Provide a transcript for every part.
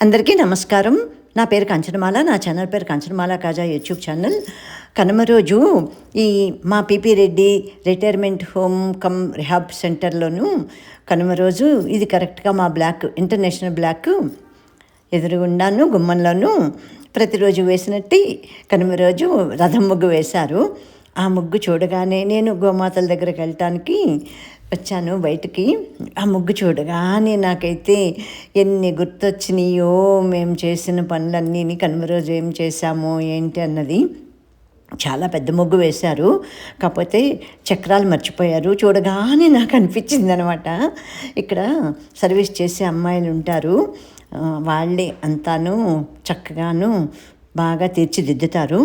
అందరికీ నమస్కారం. నా పేరు కంచనమాల నా ఛానల్ పేరు కంచనమాల కాజా యూట్యూబ్ ఛానల్. కనుమ రోజు ఈ మా P P Reddy retirement home cum rehab సెంటర్లోను Kanuma రోజు ఇది కరెక్ట్గా మా బ్లాక్ ఇంటర్నేషనల్ బ్లాక్ ఎదురుగుండాను గుమ్మంలోను ప్రతిరోజు వేసినట్టు కనుమ రోజు రథం ముగ్గు వేశారు. ఆ ముగ్గు చూడగానే నేను గోమాతల దగ్గరికి వెళ్ళటానికి వచ్చాను బయటికి. ఆ ముగ్గు చూడగానే నాకైతే ఎన్ని గుర్తొచ్చినాయో మేము చేసిన పనులన్నీ కనుమ రోజు ఏం చేశాము ఏంటి అన్నది చాలా పెద్ద ముగ్గు వేశారు. కాకపోతే చక్రాలు మర్చిపోయారు. చూడగానే నాకు అనిపించింది అనమాట ఇక్కడ సర్వీస్ చేసే అమ్మాయిలు ఉంటారు. వాళ్ళే అంతాను చక్కగాను బాగా తీర్చిదిద్దుతారు.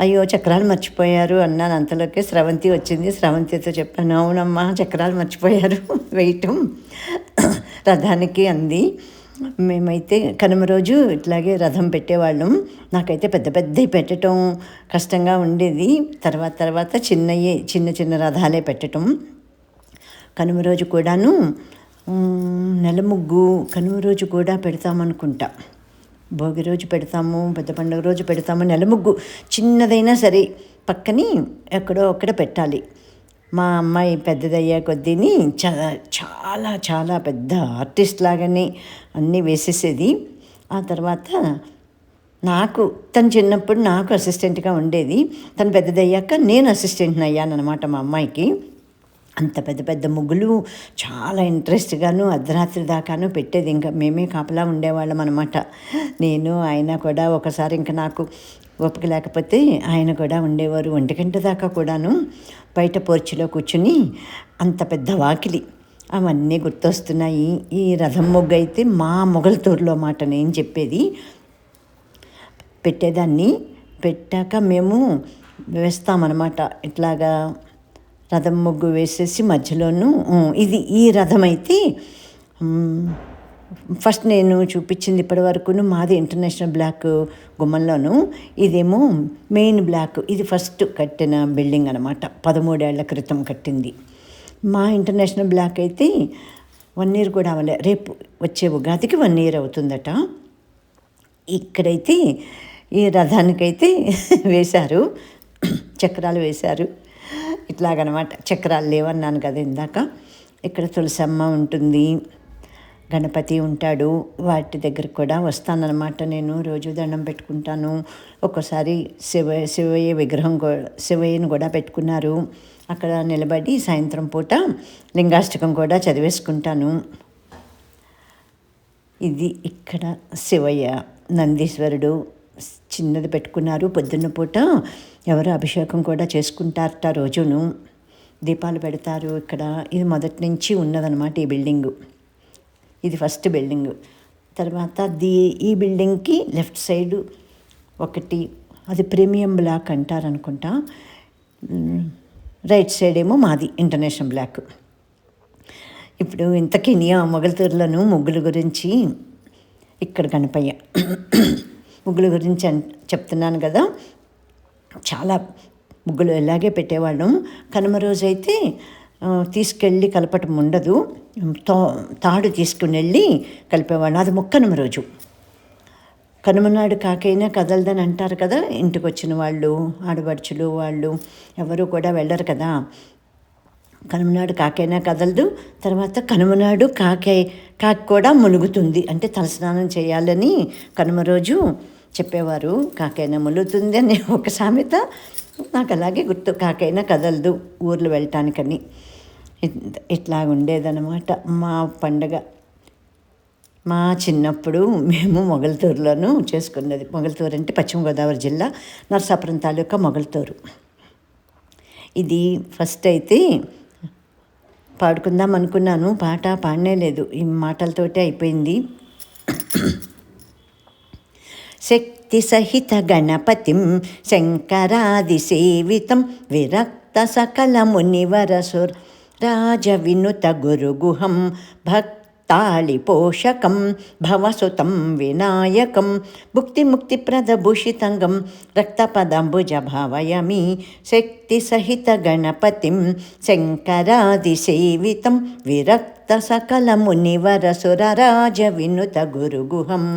అయ్యో చక్రాలు మర్చిపోయారు అన్నాను. అంతలోకే స్రవంతి వచ్చింది. స్రవంతితో చెప్పాను అవునమ్మా చక్రాలు మర్చిపోయారు. వేయటం. రథానికి అంది. మేమైతే కనుమ రోజు ఇట్లాగే రథం పెట్టేవాళ్ళం. నాకైతే పెద్ద పెద్దవి పెట్టడం కష్టంగా ఉండేది. తర్వాత తర్వాత చిన్నయే చిన్న చిన్న రథాలే పెట్టడం కనుమ రోజు కూడాను నెల ముగ్గు కనుమ రోజు కూడా పెడతామనుకుంటా. భోగి రోజు పెడతాము పెద్ద పండుగ రోజు పెడతాము నెల ముగ్గు చిన్నదైనా సరే పక్కని ఎక్కడో అక్కడ పెట్టాలి. మా అమ్మాయి పెద్దదయ్యే కొద్దీని చాలా చాలా చాలా పెద్ద ఆర్టిస్ట్ లాగానే అన్నీ వేసేసేది. ఆ తర్వాత నాకు తను చిన్నప్పుడు నాకు అసిస్టెంట్గా ఉండేది. తను పెద్దదయ్యాక నేను అసిస్టెంట్ని అయ్యానమాట మా అమ్మాయికి. అంత పెద్ద పెద్ద ముగ్గులు చాలా ఇంట్రెస్ట్గాను అర్ధరాత్రి దాకాను పెట్టేది. ఇంకా మేమే కాపలా ఉండేవాళ్ళం అనమాట నేను ఆయన కూడా ఒకసారి ఇంకా నాకు ఓపిక లేకపోతే ఆయన కూడా ఉండేవారు. ఒంటి గంట దాకా కూడాను బయట పోర్చిలో కూర్చుని అంత పెద్ద వాకిలి. అవన్నీ గుర్తొస్తున్నాయి. ఈ రథం మొగ్గు అయితే మా మొగలతూరులో మాట నేను చెప్పేది. పెట్టేదాన్ని. పెట్టాక మేము వేస్తామన్నమాట. ఇట్లాగా రథం ముగ్గు వేసేసి మధ్యలోనూ ఇది ఈ రథం అయితే ఫస్ట్ నేను చూపించింది ఇప్పటివరకును మాది ఇంటర్నేషనల్ బ్లాక్ గుమ్మంలోను ఇదేమో మెయిన్ బ్లాక్ ఇది ఫస్ట్ కట్టిన బిల్డింగ్ అనమాట పదమూడేళ్ళ క్రితం కట్టింది. మా ఇంటర్నేషనల్ బ్లాక్ అయితే వన్ ఇయర్ కూడా అవ్వలే రేపు వచ్చే ఉగాదికి వన్ ఇయర్ అవుతుందట. ఇక్కడైతే ఈ రథానికైతే వేశారు చక్రాలు వేశారు. ఇట్లాగనమాట. చక్రాలు లేవన్నాను కదా ఇందాక. ఇక్కడ తులసమ్మ ఉంటుంది. గణపతి ఉంటాడు. వాటి దగ్గర కూడా వస్తానన్నమాట నేను. రోజు దండం పెట్టుకుంటాను. ఒక్కోసారి శివ శివయ్య విగ్రహం శివయ్యను కూడా పెట్టుకున్నారు. అక్కడ నిలబడి సాయంత్రం పూట లింగాష్టకం కూడా చదివేసుకుంటాను. ఇది ఇక్కడ శివయ్య నందీశ్వరుడు చిన్నది పెట్టుకున్నారు. పొద్దున్న పూట ఎవరు అభిషేకం కూడా చేసుకుంటారట రోజును. దీపాలు పెడతారు ఇక్కడ. ఇది మొదటి నుంచి ఉన్నదనమాట ఈ బిల్డింగు. ఇది ఫస్ట్ బిల్డింగ్. తర్వాత దీ ఈ బిల్డింగ్కి లెఫ్ట్ సైడ్ ఒకటి అది ప్రీమియం బ్లాక్ అంటారనుకుంటా. రైట్ సైడ్ ఏమో మాది ఇంటర్నేషనల్ బ్లాక్. ఇప్పుడు ఇంతకీ ఆ మొగల్తూరులోను ముగ్గుల గురించి ఇక్కడ కనపయ్య. ముగ్గుల గురించి అన్ చెప్తున్నాను కదా. చాలా ముగ్గులు ఇలాగే పెట్టేవాళ్ళం. కనుమ రోజు అయితే తీసుకెళ్ళి కలపటం ఉండదు. తో తాడు తీసుకుని వెళ్ళి కలిపేవాళ్ళం. అది ముక్కనుమ రోజు. కనుమనాడు కాకైనా కదలదని అంటారు కదా ఇంటికి వచ్చిన వాళ్ళు ఆడబడుచులు వాళ్ళు ఎవరు కూడా వెళ్ళరు కదా. కనుమనాడు కాకైనా కదలదు. తర్వాత కనుమనాడు కాకే కాకి కూడా మునుగుతుంది. అంటే తలస్నానం చేయాలని కనుమ రోజు చెప్పేవారు కాకైనా ములుగుతుంది అని ఒక సామెత నాకు అలాగే గుర్తు కాకైనా కదలదు ఊర్లు వెళ్ళటానికని. ఇట్లా ఉండేదన్నమాట. మా పండగ మా చిన్నప్పుడు మేము మొగల్తూరులోనూ చేసుకున్నది మొగల్తూరు అంటే పశ్చిమ గోదావరి జిల్లా నర్సాపురం తాలూకా మొగల్తూరు. ఇది ఫస్ట్ అయితే పాడుకుందాం అనుకున్నాను పాట పాడనే లేదు ఈ మాటలతోటే అయిపోయింది. शक्ति सहित गणपति शंकरादि सेवितं विरक्त सकल मुनिवर सुर राज विनुत शक्तिसहितगणपतिं शङ्करादिसेवितं विरक्तसकलमुनिवरसुर्राजविनुतगुरुगुहं भक्तालिपोषकं भवसुतं विनायकं भुक्तिमुक्तिप्रदभूषितङ्गं रक्तपदाम्बुजभावयमि शक्तिसहितगणपतिं शङ्करादिसेवितं विरक्तसकलमुनिवरसुरराजविनुतगुरुगुहम्